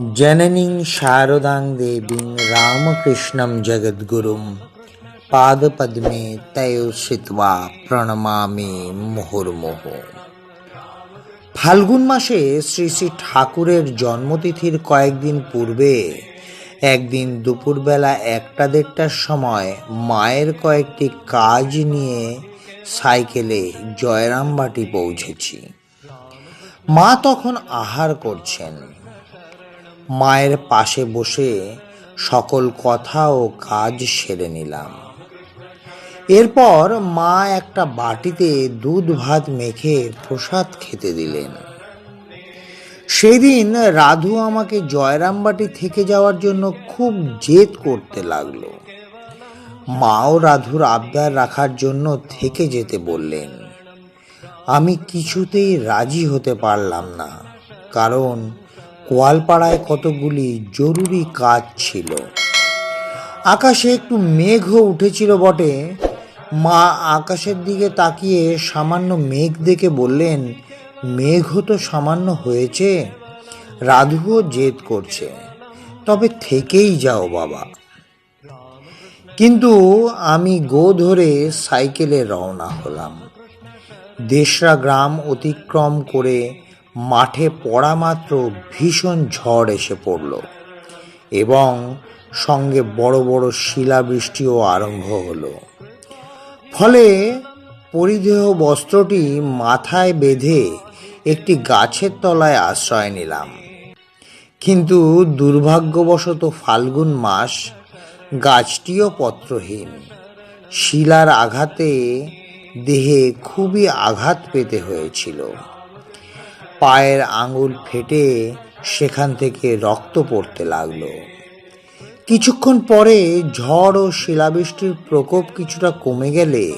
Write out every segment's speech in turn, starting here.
জননীং শারদাং দেবীং রামকৃষ্ণম জগদ্গুরুম। পাদপদ্মে তয়োশ্রিতা প্রণমামি মুহুর্মুহ। ফাল্গুন মাসে শ্রী শ্রী ঠাকুরের জন্মতিথির কয়েকদিন পূর্বে, একদিন দুপুরবেলা একটা দেড়টার সময় মায়ের কয়েকটি কাজ নিয়ে সাইকেলে জয়রামবাটি পৌঁছেছি। মা তখন আহার করছেন। মায়ের পাশে বসে সকল কথা ও কাজ সেরে নিলাম। এরপর মা একটা বাটিতে দুধ ভাত মেখে প্রসাদ খেতে দিলেন। সেদিন রাধু আমাকে জয়রামবাটি থেকে যাওয়ার জন্য খুব জেদ করতে লাগল। মাও রাধুর আবদার রাখার জন্য থেকে যেতে বললেন, আমি কিছুতেই রাজি হতে পারলাম না, কারণ কোয়ালপাড়ায় কতগুলি জরুরি কাজ ছিল। আকাশে একটু মেঘও উঠেছিল বটে। মা আকাশের দিকে তাকিয়ে সামান্য মেঘ দেখে বললেন, মেঘও তো সামান্য হয়েছে। রাধুও জেদ করছে। তবে থেকেই যাও বাবা। কিন্তু আমি গো ধরে সাইকেলে রওনা হলাম। দেশরা গ্রাম অতিক্রম করে মাঠে পড়া মাত্র ভীষণ ঝড় এসে পড়ল এবং সঙ্গে বড় বড় শিলাবৃষ্টিও আরম্ভ হলো। ফলে পরিধেয় বস্ত্রটি মাথায় বেঁধে একটি গাছের তলায় আশ্রয় নিলাম। কিন্তু দুর্ভাগ্যবশত ফাল্গুন মাস গাছটিও পত্রহীন। শিলার আঘাতে দেহে খুবই আঘাত পেতে হয়েছিল। পায়ের আঙুল ফেটে সেখান থেকে রক্ত পড়তে লাগল। কিছুক্ষণ পরে ঝড় ও শিলাবৃষ্টির প্রকোপ কিছুটা কমে গেলে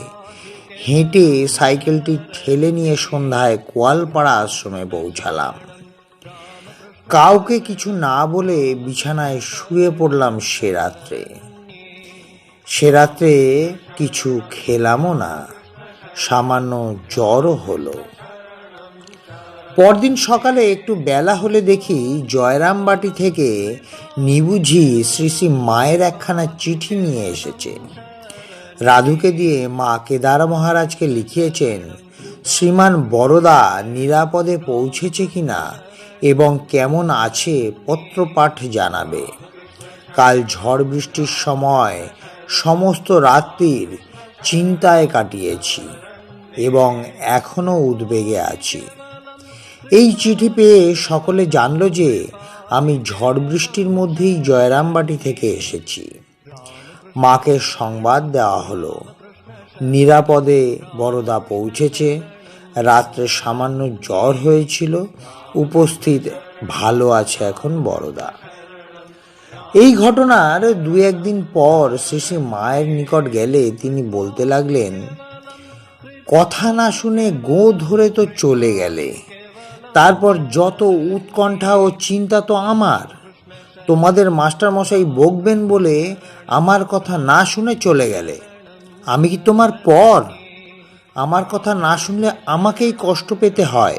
হেঁটে সাইকেলটি ঠেলে নিয়ে সন্ধ্যায় কোয়ালপাড়া আশ্রমে পৌঁছালাম। কাউকে কিছু না বলে বিছানায় শুয়ে পড়লাম সে রাত্রে। সে রাত্রে কিছু খেলামও না, সামান্য জ্বরও হলো। পরদিন সকালে একটু বেলা হলে দেখি জয়রামবাটি থেকে নিবুঝি শ্রী শ্রী মায়ের একখানা চিঠি নিয়ে এসেছে। রাধুকে দিয়ে মা কেদার মহারাজকে লিখিয়েছেন, শ্রীমান বড়দা নিরাপদে পৌঁছেছে কিনা এবং কেমন আছে পত্রপাঠ জানাবে। কাল ঝড় বৃষ্টির সময় সমস্ত রাত্রির চিন্তায় কাটিয়েছি এবং এখনও উদ্বেগে আছি। এই চিঠি পেয়ে সকলে জানল যে আমি ঝড় বৃষ্টির মধ্যেই জয়রামবাটি থেকে এসেছি। মাকে সংবাদ দেওয়া হলো। নিরাপদে বড়দা পৌঁছেছে। রাত্রে সামান্য জ্বর হয়েছিল। উপস্থিত ভালো আছে এখন বড়দা এই ঘটনার দু একদিন পর শেষে মায়ের নিকট গেলে তিনি বলতে লাগলেন, কথা না শুনে গো ধরে তো চলে গেলে। তারপর যত উৎকণ্ঠা ও চিন্তা তো আমার, তোমাদের মাস্টারমশাই বকবেন বলে আমার কথা না শুনে চলে গেলে। আমি কি তোমার পর? আমার কথা না শুনলে আমাকেই কষ্ট পেতে হয়।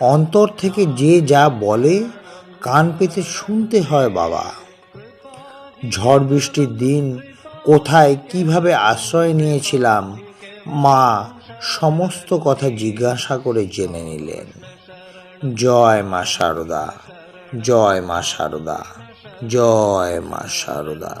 অন্তর থেকে যে যা বলে, কান পেতে শুনতে হয় বাবা। ঝড় বৃষ্টির দিন কোথায় কীভাবে আশ্রয় নিয়েছিলাম, মা সমস্ত কথা জিজ্ঞাসা করে জেনে নিলেন। জয় মা শারদা জয় মা শারদা জয় মা শারদা